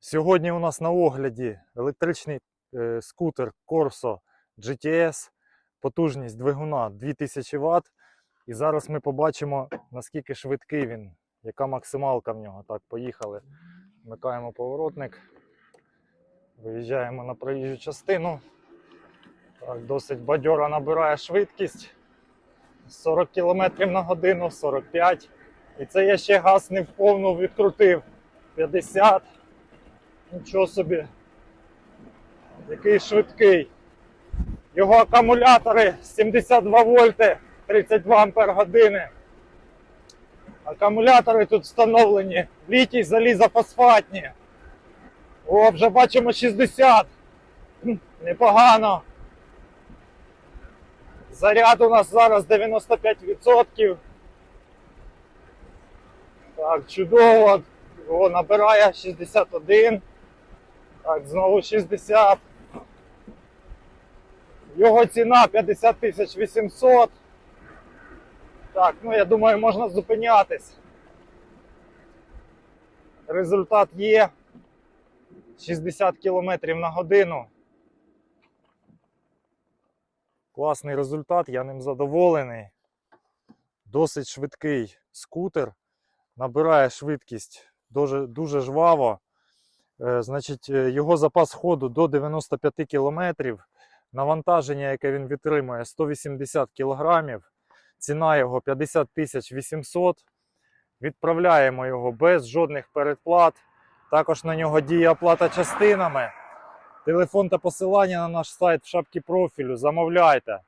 Сьогодні у нас на огляді електричний е, скутер Corso GTS, потужність двигуна 2000 Вт. І зараз ми побачимо, наскільки швидкий він, яка максималка в нього. Так, поїхали. Вмикаємо поворотник. Виїжджаємо на проїжджу частину. Так, досить бадьора набирає швидкість. 40 км на годину, 45. І це я ще газ не вповну відкрутив. 50. Нічого собі. Який швидкий. Його акумулятори 72 вольти, 32 ампер години. Акумулятори тут встановлені літій залізофосфатні. О, вже бачимо 60. Непогано. Заряд у нас зараз 95%. Так, чудово. О, набирає 61. Так, знову 60. Його ціна 50 тисяч 800. Так, ну я думаю, можна зупинятись. Результат є. 60 км на годину. Класний результат, я ним задоволений. Досить швидкий скутер. Набирає швидкість дуже, дуже жваво. Е, Значить, е, його запас ходу до 95 км. Навантаження, яке він витримує, 180 кг. Ціна його 50 тисяч 800. Відправляємо його без жодних передплат. Також на нього діє оплата частинами. Телефон та посилання на наш сайт в шапці профілю. Замовляйте.